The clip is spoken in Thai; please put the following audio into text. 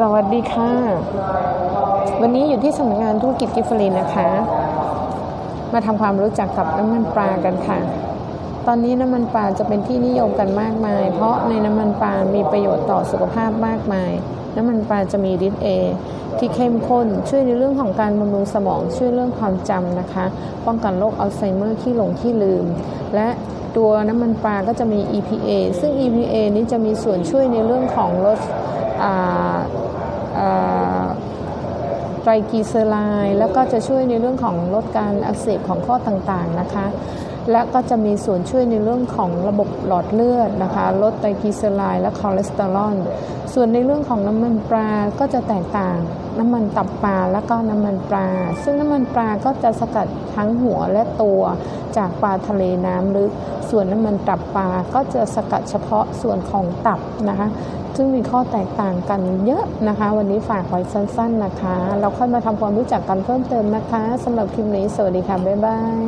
สวัสดีค่ะ วันนี้อยู่ที่สำนักงานธุรกิจกิฟฟรีนะคะ มาทำความรู้จักกับน้ำมันปลากันค่ะ ตอนนี้น้ำมันปลาจะเป็นที่นิยมกันมากมาย เพราะในน้ำมันปลา มีประโยชน์ต่อสุขภาพมากมาย น้ำมันปลาจะมีฤทธิ์เอที่เข้มข้น ช่วยในเรื่องของการบำรุงสมอง ช่วยเรื่องความจำนะคะ ป้องกันโรคอัลไซเมอร์ขี้หลงขี้ลืม และตัวน้ำมันปลาก็จะมี EPA ซึ่ง EPA นี้จะมีส่วนช่วยในเรื่องของลด ไตรกลีเซอไรด์แล้วก็จะช่วยในเรื่องของลดการอักเสบของข้อต่างๆนะคะ และก็จะมีส่วนช่วยในเรื่องของระบบหลอดเลือดนะคะลดไตรกลีเซอไรด์และคอเลสเตอรอลส่วนในเรื่องของน้ำมันปลาก็จะแตกต่างน้ำมันตับปลาและก็น้ำมันปลา ซึ่งน้ำมันปลาก็จะสกัดทั้งหัวและตัวจากปลาทะเลน้ำลึก ส่วนน้ำมันตับปลาก็จะสกัดเฉพาะส่วนของตับนะคะ ซึ่งมีข้อแตกต่างกันเยอะนะคะ วันนี้ฝากไว้สั้น ๆนะคะ เราค่อยมาทำความรู้จักกันเพิ่มเติมนะคะสำหรับคลิปนี้สวัสดีค่ะ บ๊ายบาย